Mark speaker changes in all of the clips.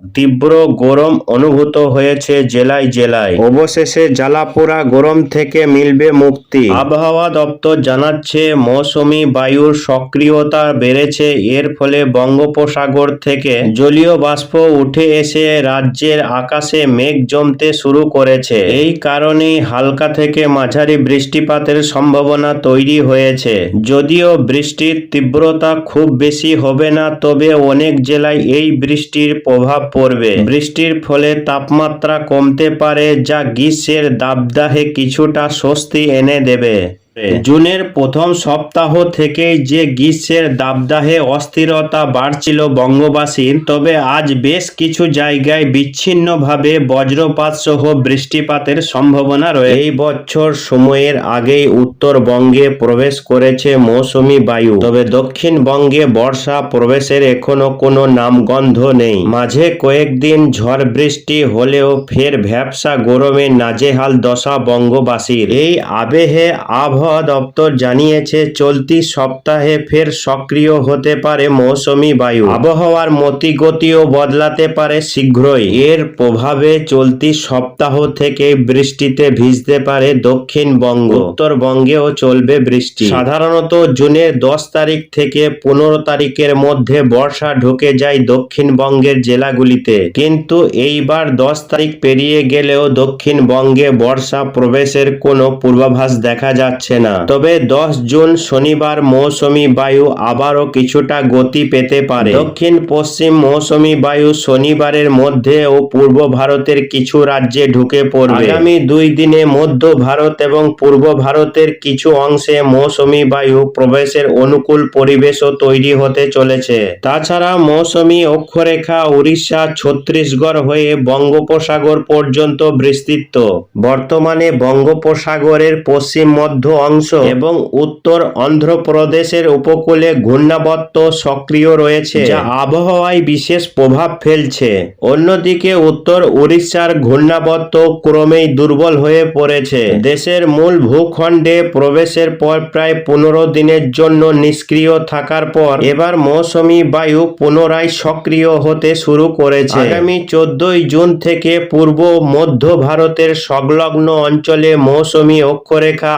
Speaker 1: তীব্র গরম অনুভূত হয়েছে জেলায় জেলায়। অবশেষে জ্বালাপোড়া গরম থেকে মিলবে মুক্তি। আবহাওয়া দপ্তর জানাচ্ছে মৌসুমি বায়ুর সক্রিয়তা বেড়েছে এর ফলে বঙ্গোপসাগর থেকে জলীয় বাষ্প উঠে এসে রাজ্যের আকাশে মেঘ জমতে শুরু করেছে। এই কারণেই হালকা থেকে মাঝারি বৃষ্টিপাতের সম্ভাবনা তৈরি হয়েছে। যদিও বৃষ্টির তীব্রতা খুব বেশি হবে না তবে অনেক জেলায় এই বৃষ্টির প্রভাব পড়বে। বৃষ্টির ফলে তাপমাত্রা কমতে পারে যা গ্রীষ্মের দাবদাহে কিছুটা স্বস্তি এনে দেবে। জুনের প্রথম সপ্তাহ থেকেই যে গ্রীষ্মের দাবদাহে অস্থিরতা বাড়ছিল বঙ্গবাসীর, তবে আজ বেশ কিছু জায়গায় বিচ্ছিন্নভাবে বজ্রপাত সহ বৃষ্টিপাতের সম্ভাবনা রয়েছে এই বছর সময়ের আগেই উত্তরবঙ্গে প্রবেশ করেছে মৌসুমি বায়ু। তবে দক্ষিণবঙ্গে বর্ষা প্রবেশের এখনও কোনো নামগন্ধ নেই। মাঝে কয়েকদিন ঝড় বৃষ্টি হলেও ফের ভ্যাবসা গরমে নাজেহাল দশা বঙ্গবাসীর। এই আবেহে আবহাওয়া দপ্তর জানিয়েছে, চলতি সপ্তাহে ফের সক্রিয় হতে পারে মৌসুমি বায়ু। আবহাওয়ার মতিগতিও বদলাতে পারে শীঘ্রই। এর প্রভাবে চলতি সপ্তাহ থেকে বৃষ্টিতে ভিজতে পারে দক্ষিণবঙ্গ। উত্তরবঙ্গেও চলবে বৃষ্টি। সাধারণত জুনের দশ তারিখ থেকে পনেরো তারিখের মধ্যে বর্ষা ঢুকে যায় দক্ষিণবঙ্গের জেলাগুলিতে। কিন্তু এইবার দশ তারিখ পেরিয়ে গেলেও দক্ষিণবঙ্গে বর্ষা প্রবেশের কোনো পূর্বাভাস দেখা যাচ্ছে না। তবে দশ জুন শনিবার মৌসুমি বায়ু আবারও কিছুটা গতি পেতে পারে। দক্ষিণ পশ্চিম মৌসুমি বায়ু শনিবারের মধ্যে ও পূর্ব ভারতের কিছু রাজ্যে ঢুকে পড়বে। আগামী দুই দিনে মধ্য ভারত এবং পূর্ব ভারতের কিছু অংশে মৌসুমি বায়ু প্রবেশের অনুকূল পরিবেশও তৈরি হতে চলেছে। তাছাড়া মৌসুমি অক্ষরেখা উড়িষ্যা, ছত্তিশগড় হয়ে বঙ্গোপসাগর পর্যন্ত বিস্তৃত। বর্তমানে বঙ্গোপসাগরের পশ্চিম মধ্য অংশ এবং উত্তর অন্ধ্রপ্রদেশের উপকূলে ঘূর্ণাবর্ত সক্রিয় রয়েছে। যা আবহাওয়ায় বিশেষ প্রভাব ফেলছে। অন্যদিকে উত্তর উড়িষ্যার ঘূর্ণাবর্ত ক্রমেই দুর্বল হয়ে পড়েছে। দেশের মূল ভূখণ্ডে প্রবেশের পর প্রায় পনেরো দিনের জন্য নিষ্ক্রিয় থাকার পর এবার মৌসুমি বায়ু পুনরায় সক্রিয় হতে শুরু করেছে। আগামী চোদ্দই জুন থেকে পূর্ব মধ্য ভারতের সংলগ্ন অঞ্চলে মৌসুমি অক্ষরেখা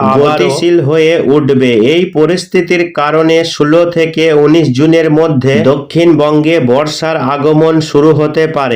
Speaker 1: গতিশীল হয়ে উঠবে। এই পরিস্থিতির কারণে ষোলো থেকে উনিশ জুনের মধ্যে দক্ষিণবঙ্গে বর্ষার আগমন শুরু হতে পারে।